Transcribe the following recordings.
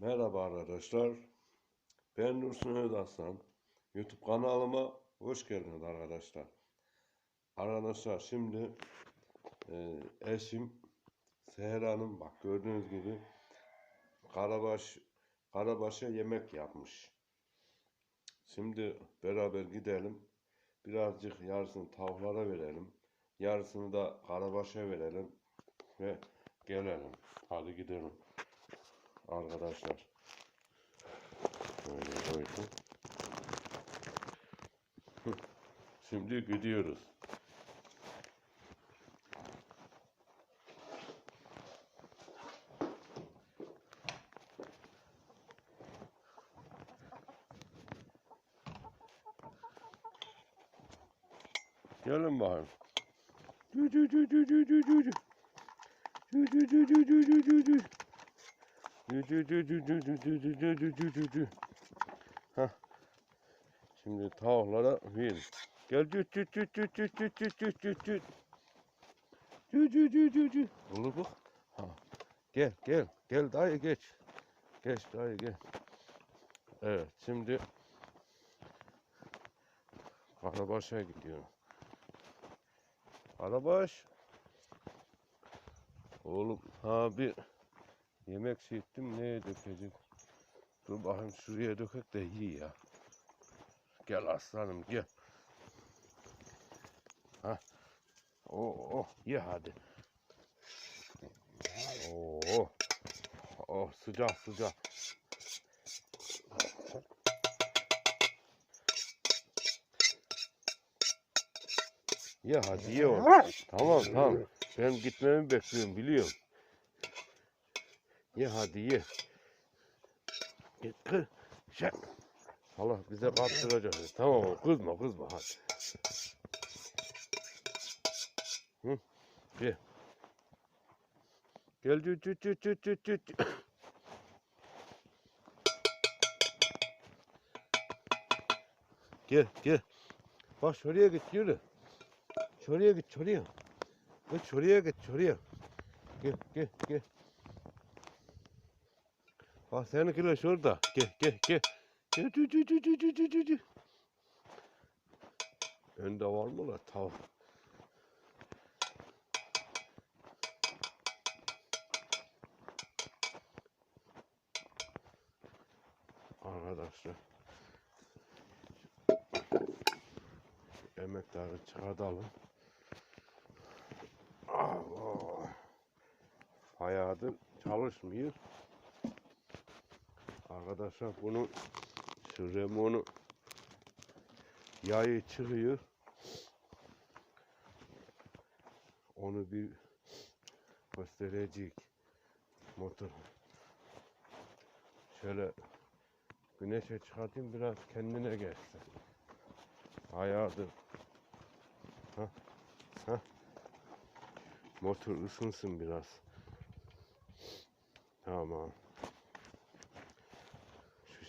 Merhaba arkadaşlar. Ben Dursun Özaslan. YouTube kanalıma hoş geldiniz arkadaşlar. Arkadaşlar şimdi e, eşim Seher Hanım bak gördüğünüz gibi Karabaş Karabaş'a yemek yapmış. Şimdi beraber gidelim. Birazcık yarısını tavuklara verelim. Yarısını da Karabaş'a verelim ve gelelim. Hadi gidelim arkadaşlar. Böyle koydum. Şimdi gidiyoruz. Gelin bakayım. Dü dü dü dü dü dü dü dü. Dü dü dü dü dü dü dü dü. Dü dü dü dü dü dü dü dü dü dü dü. Hah. Şimdi tavuklara ver. Gel dü dü dü dü dü dü dü dü dü dü. Dü dü dü dü dü. Olur bu. Ha. Gel gel gel dayı geç. Geç dayı gel. Evet şimdi Karabaş'a gidiyorum. Karabaş. Oğlum ha bir yemek şey ettim neye dökeceğim? Dur bakayım şuraya dökek de iyi ya. Gel aslanım gel. Ha. Oh oh ye hadi. Oh. Oh sıcak sıcak. Ye hadi ye oğlum. Tamam tamam. Ben gitmemi bekliyorum biliyorum. Ye hadi ye. Git kır. Şey. Allah bize kaptıracak. Tamam kızma kızma hadi. Hı? Gel cü cü cü cü cü cü. cü. Gel gel. Bak şuraya git yürü. Şuraya git şuraya. Git şuraya git şuraya. Gel gel gel. Bak seninkiler şurada. Gel gel gel. Gel cü cü cü cü cü cü cü cü. Önde var mı la tavuk? Arkadaşlar. Emekleri çıkartalım. Allah. Hayatı çalışmıyor. Arkadaşlar bunu şu remonu yayı çıkıyor. Onu bir gösterecek motor. Şöyle güneşe çıkartayım biraz kendine gelsin. Hayatı Ha. Ha. Motor ısınsın biraz. Tamam.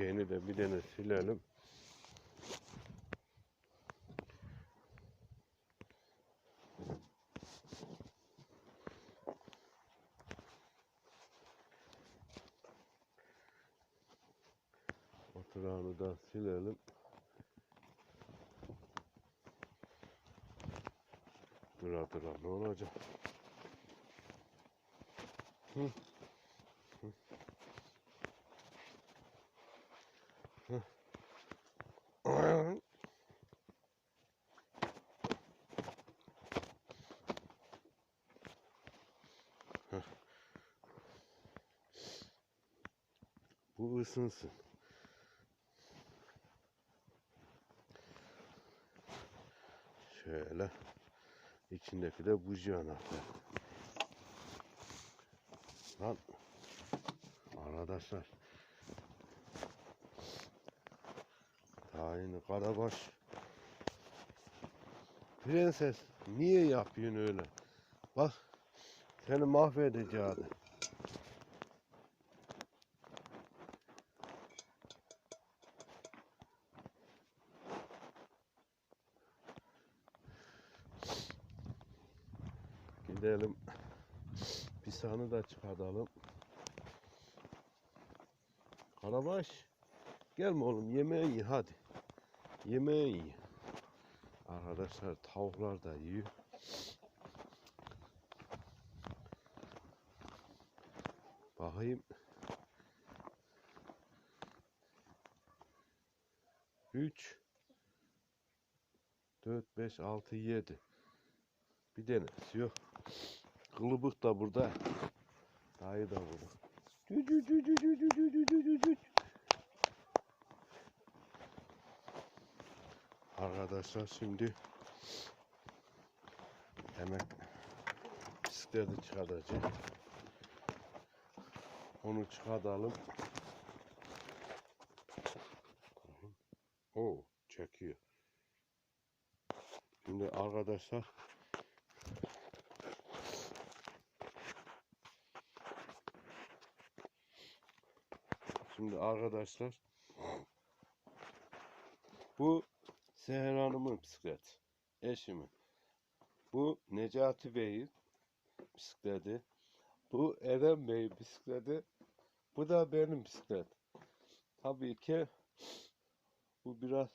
Şeyini de bir tane silelim. Oturağını da silelim. Dur dur ne olacak? Hı. Isınsın. Şöyle. İçindeki de buji anahtar. Lan arkadaşlar Tayini Karabaş Prenses niye yapıyorsun öyle? Bak seni mahvedeceğim. Gidelim. Pisanı da çıkartalım. Karabaş. Gelme oğlum yemeği ye hadi. Yemeği ye. Arkadaşlar tavuklar da yiyor. Bakayım. 3 4 5 6 7 Bir tanesi yok. Kılıbık da burada. Dayı da burada. Arkadaşlar şimdi hemen bisikleti çıkartacağım. Onu çıkartalım. O çekiyor. Şimdi arkadaşlar Şimdi arkadaşlar bu Seher Hanım'ın bisikleti. Eşimin. Bu Necati Bey'in bisikleti. Bu Eren Bey'in bisikleti. Bu da benim bisiklet. Tabii ki bu biraz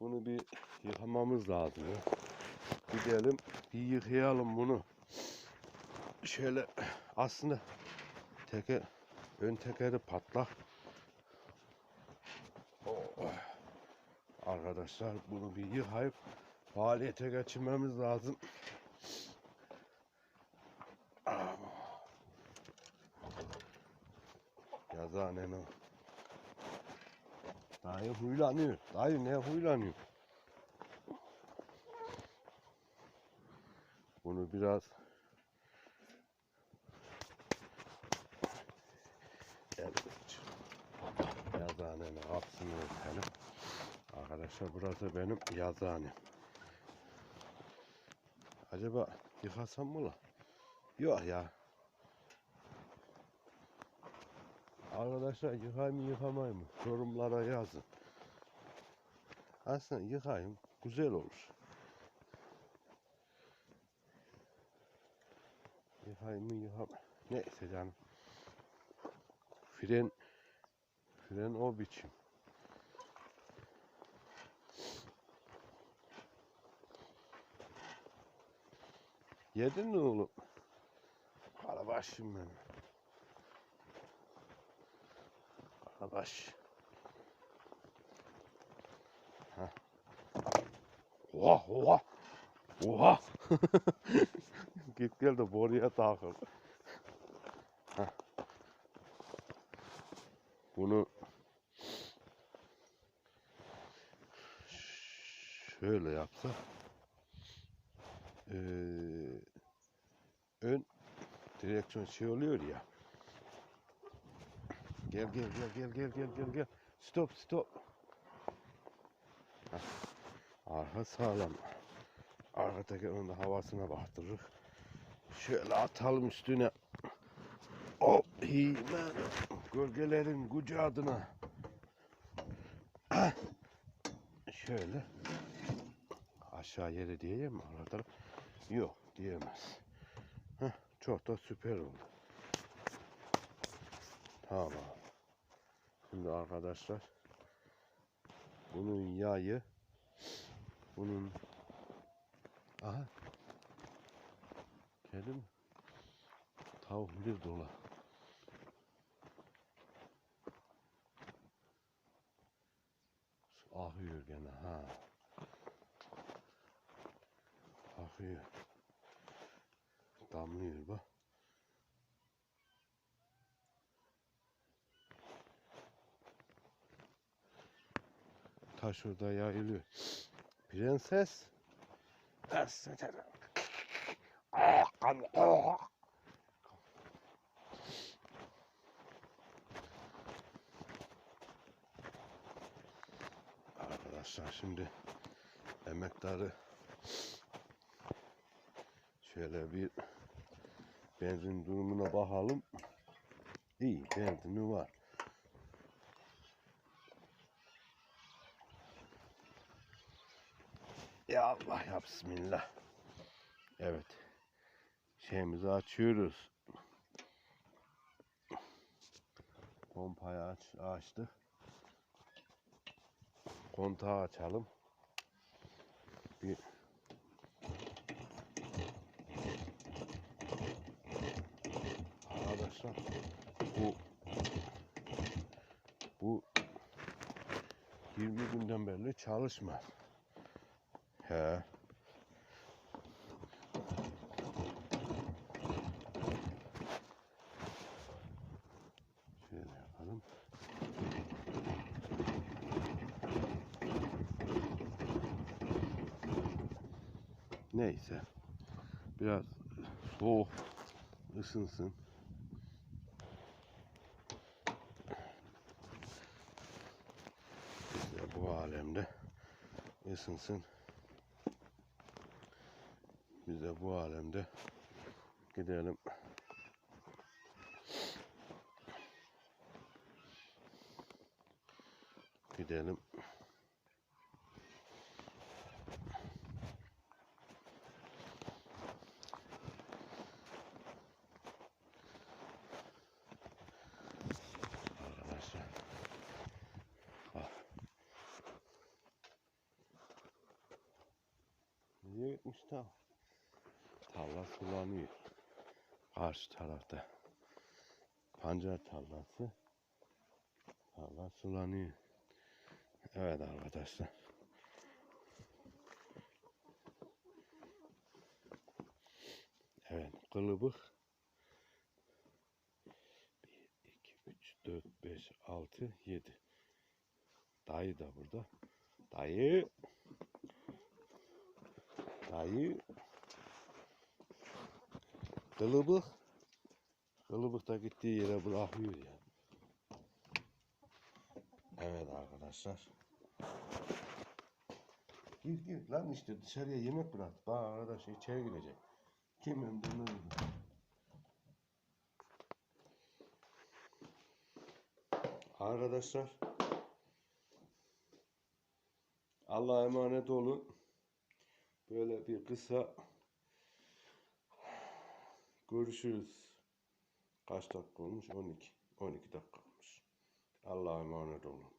bunu bir yıkamamız lazım. Gidelim bir yıkayalım bunu. Şöyle aslında teker ön tekeri patlak. Oh. Arkadaşlar bunu bir yıkayıp faaliyete geçirmemiz lazım. Yazanen o. Dayı huylanıyor. Dayı ne huylanıyor? Bunu biraz Arkadaşlar burası benim yazıhanem. Acaba yıkasam mı la? Yok ya. Arkadaşlar yıkayım mı yıkamayayım mı? Yorumlara yazın. Aslında yıkayım güzel olur. Yıkayım mı yıkam. Neyse canım. Fren fren o biçim. Yedin mi oğlum? Karabaşım benim. Karabaş. Heh. Oha oha. Oha. Git gel de boruya takıl. Heh. Bunu şöyle yapsak e, ön direksiyon şey oluyor ya. Gel gel gel gel gel gel gel gel. Stop stop. Heh. Arka sağlam. Arkadaki onun da havasına baktırırız. Şöyle atalım üstüne. Hop oh, himen. Gölgelerin kucağına. Şöyle. Aşağı yere diyeyim mi? Arada Yok diyemez. Heh, çok da süper oldu. Tamam. Şimdi arkadaşlar bunun yayı bunun aha geldi mi? Tavuk bir dola. Ahıyor gene ha. Akıyor. Damlıyor bak. Taş orada yayılıyor. Prenses. Arkadaşlar şimdi emektarı şöyle bir benzin durumuna bakalım. İyi benzini var. Ya Allah ya Bismillah. Evet. Şeyimizi açıyoruz. Pompayı aç, açtık. Kontağı açalım. Bir Arkadaşlar bu bu 20 günden beri çalışmaz. He. Şöyle yapalım. Neyse. Biraz soğuk ısınsın. Biz de bu alemde ısınsın. Biz de bu alemde gidelim. Gidelim. Arkadaşlar. Bak. Tam? Tarla sulanıyor. Karşı tarafta. Pancar tarlası. Tarla sulanıyor. Evet arkadaşlar. Evet kılıbık. 1, 2, 3, 4, 5, 6, 7. Dayı da burada. Dayı. Dayı. Kılıbık. Kılıbık da gittiği yere bırakıyor ya. Evet arkadaşlar. Gir gir lan işte dışarıya yemek bırak. Bak arkadaş içeri girecek. Kim ömrünü öldü. Arkadaşlar. Allah'a emanet olun. Böyle bir kısa görüşürüz. Kaç dakika olmuş? 12. 12 dakika olmuş. Allah'a emanet olun.